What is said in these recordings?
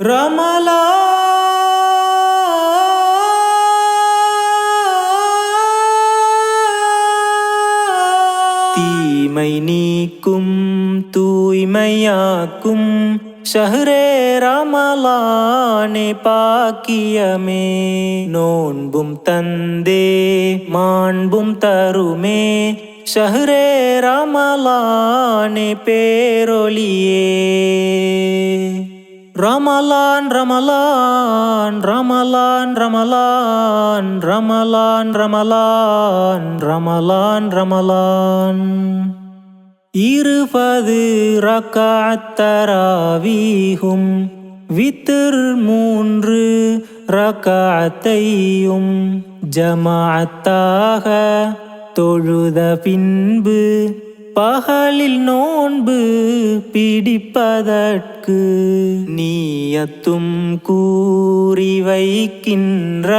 ரமலா. தீமை நீக்கும் தூய்மையாக்கும் ஷஹ்ரே ரமலானே பாக்கியமே. நோன்பும் தந்தே மாண்பும் தருமே ஷஹ்ரே ரமலானே பேரொளியே ரமலான் ரமலான் ரமலான் ரமலான் ரமலான் ரமலான் ரமலான் ரமலான். இருபது ரக்காத்தராவீகும் வித்திர் மூன்று ரக்காத்தையும் ஜமாத்தாக தொழுத பின்பு பகலில் நோன்பு பிடிப்பதற்கு நீயத்தும் கூறி வைக்கின்ற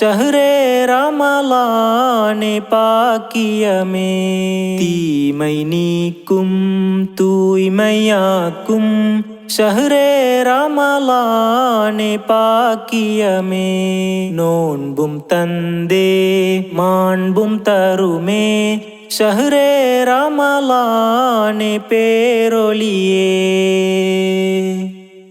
ஷஹ்ரே ரமலானே பாக்கியமே. தீமை நீக்கும் தூய்மையாக்கும் ஷஹ்ரே ரமலானே பாக்கியமே. நோன்பும் தந்தே மாண்பும் தருமே. ஷஹரே ரமலானே பேரொளியே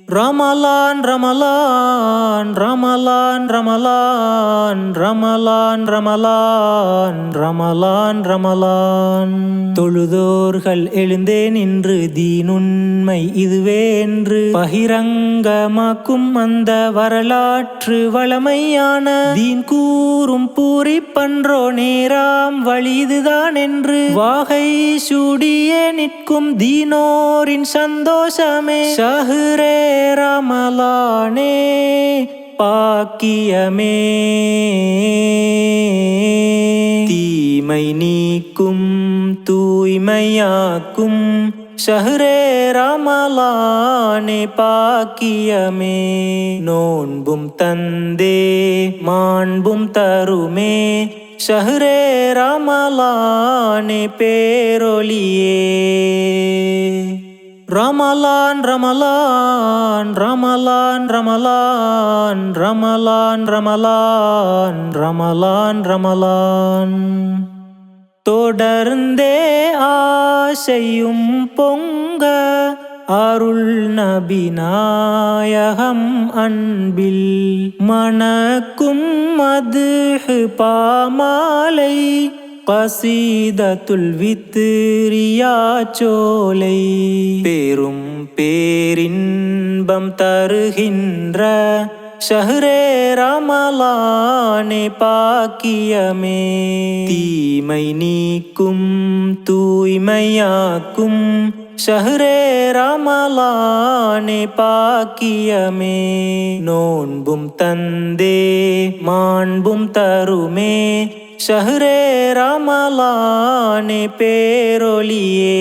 ரமலான் ரமலான் ரமலான் ரமலான் ரமலான் ரமலான் ரமலான் ரமலான். தொழுதோர்கள் எழுந்தே நின்று தீனுண்மை இதுவே என்று பகிரங்கமாக்கும் அந்த வரலாற்று வளமையான தீன் கூறும் பூரி பன்றோ நேராம் வழி இதுதான் என்று வாகை சூடியே நிற்கும் தீனோரின் சந்தோஷமே சஹுரே ரமலானே பாக்கியமே. தீமை நீக்கும் தூய்மையாக்கும் ஷஹ்ரே ரமலானே பாக்கியமே. நோன்பும் தந்தே மாண்பும் தருமே ஷஹ்ரே ரமலானே பேரொளியே ரமலான் ரமலான் ரமலான் ரமலான் ரமலான் ரமலான் ரமலான் ரமலான். தொடர்ந்தே ஆசையும் பொங்க அருள் நபிநாயகம் அன்பில். மணக்கும் மது பாமாலை கசீதத்துல் வித்திரியா சோலை. பேரும் பேரின்பம் தருகின்ற ஷஹ்ரே ரமலானே பாக்கியமே. தீமை நீக்கும் தூய்மையாக்கும் ஷஹ்ரே ரமலானே பாக்கியமே. நோன்பும் தந்தே மாண்பும் தருமே. ஷஹரே ரமலானே பேரொளியே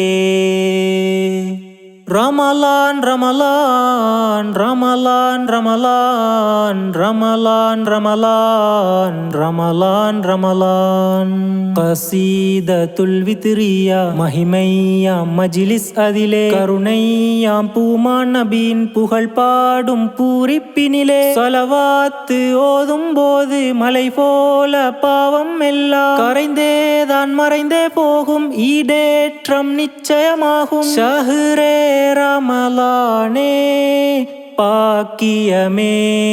ரமலான் ரமலான் ரமலான் ரமலான் ரமலான் ரமலான் ரமலான் ரமலான். கசீத வித்ரியா மகிமையாம் மஜிலிஸ் அதிலே. கருணையாம் பூமான் நபியின் புகழ் பாடும் பூரிப்பினிலே. சொலவாத்து ஓதும் போது மலை போல பாவம் எல்லாம். கரைந்தேதான் மறைந்தே போகும் ஈடேற்றம் நிச்சயமாகும். ஷஹ்ரே ரமலானே பாக்கியமே.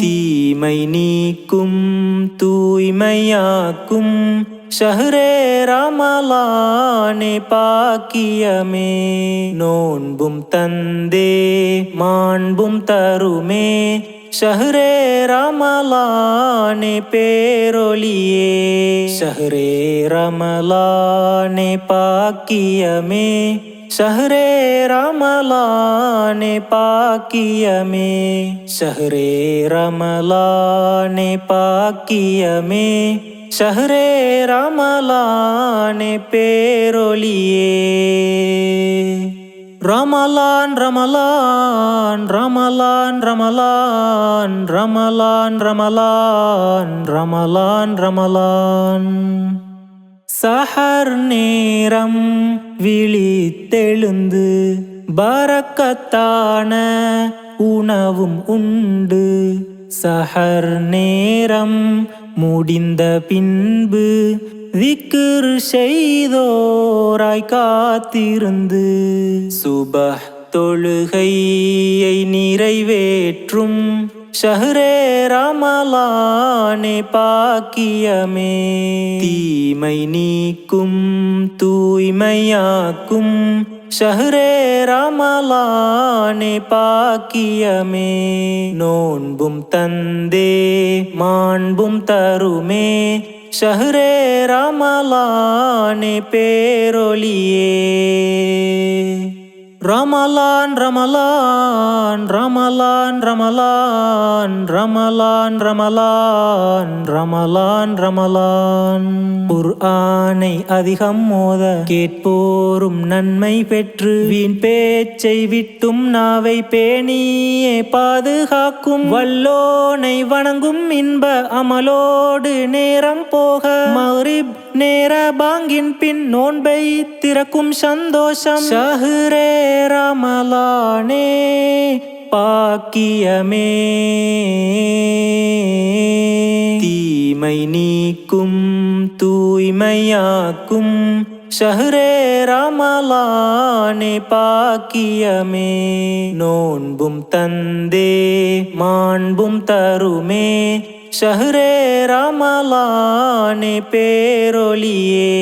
தீமை நீக்கும் தூய்மையாக்கும் ஷஹ்ரே ரமலானே பாக்கியமே. நோன்பும் தந்தே மாண்பும் தருமே. ഷഹ്റേ റമലാനെ പേരൊലിയേ. ഷഹ്റേ റമലാനെ പാക്കിയമേ. ഷഹ്റേ റമലാനെ പാക്കിയമേ. ഷഹ്റേ റമലാനെ പാക്കിയമേ. ഷഹ്റേ റമലാനെ പേരൊലിയേ. ரமலான் ரமலான் ரமலான் ரமலான் ரமலான் ரமலான் ரமலான் ரமலான். சஹர் நேரம் விழித்தெழுந்து பரக்கத்தான உணவும் உண்டு. சஹர் நேரம் முடிந்த பின்பு விக்கிர் செய்தோராய் காத்திருந்து சுப தொழுகையை நிறைவேற்றும் ஷஹரே ரமலானே பாக்கியமே. தீமை நீக்கும் தூய்மையாக்கும் ஷஹரே ரமலானே பாக்கியமே. நோன்பும் தந்தே மாண்பும் தருமே. ஷஹரே ரமலானே பேரொலியே ரமலான் ரமலான் ரமலான் ரமலான் ரமலான் ரமலான் ரமலான் ரமலான். குர்ஆனை அதிகம் மோத கேட்போரும் நன்மை பெற்று வீண் பேச்சை விட்டும் நாவை பேணியே பாதுகாக்கும். வல்லோனை வணங்கும் இன்ப அமலோடு நேரம் போக. மரிப் நேர பாங்கின் பின் நோன்பை திறக்கும் சந்தோஷம். ஷஹ்ரே ரமலானே பாக்கியமே. தீமை நீக்கும் தூய்மையாக்கும். ஷஹ்ரே ரமலானே பாக்கியமே. நோன்பும் தந்தே மாண்பும் தருமே. ஷஹ்ரே ரமலானே பேரொலியே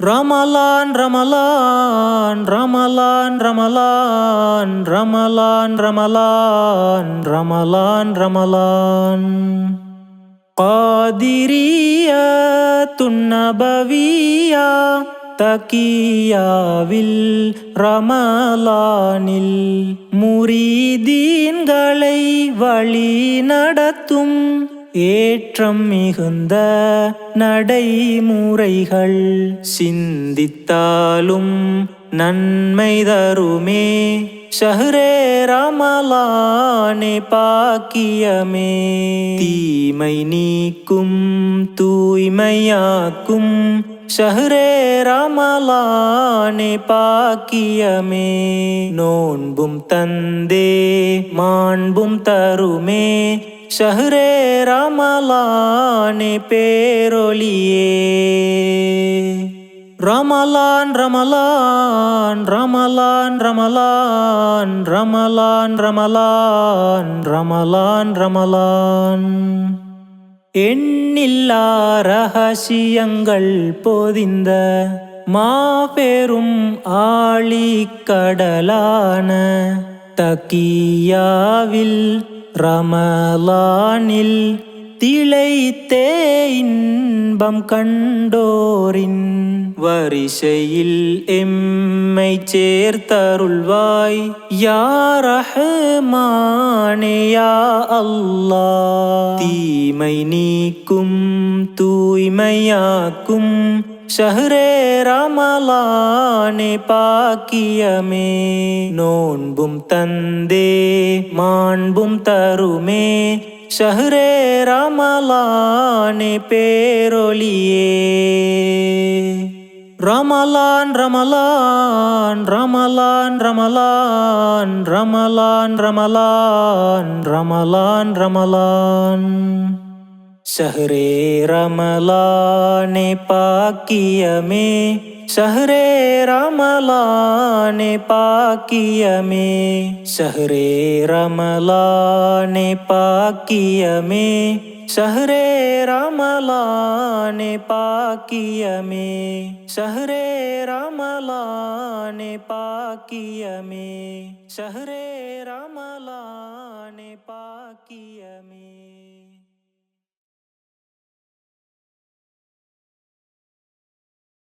ரமலான் ரமலான் ரமலான் ரமலான் ரமலான் ரமலான் ரமலான் ரமலான் காதிரியா துன்னபவியா தக்கியாவில் ரமலானில் முரீதீன்களை வழி நடத்தும் ஏற்றம் மிகுந்த நடைமுறைகள் சிந்தித்தாலும் நன்மை தருமே. ஷஹ்ரே ரமலானே பாக்கியமே. தீமை நீக்கும் தூய்மையாக்கும் ஷஹ்ரே ரமலானே பாக்கியமே. நோன்பும் தந்தே மாண்பும் தருமே. ஷஹ்ரே ரமலானே பேரொலியே ரமலான் ரமலான் ரமலான் ரமலான் ரமலான் ரமலான் ரமலான் ரமலான். எண்ணில்லா ரகசியங்கள் பொதிந்த மாபெரும் ஆழிக்கடலான தக்கியாவில் ரமலானில் திளைத்தே இன்பம் கண்டோரின் வரிசையில் எம்மை சேர்த்தருள்வாய். யாரஹ்மானேயா அல்லா. தீமை நீக்கும் தூய்மையாக்கும் ஷஹ்ரே ரமலானே பாக்கியமே. நோன்பும் தந்தே மாண்பும் தருமே. शहरे रमलाने पेरोलिये। रमलान् रमला रमलान् रमला रमलान् रमला रमलान् रमलान्। सहरे रमला ने पाकिय में सहरे रमला ने पाकिय में सहरे रमला ने पाकिय में सहरे रमला ने पाकिय में सहरे रमला ने पाकिय में सहरे रमला ने पाकिय में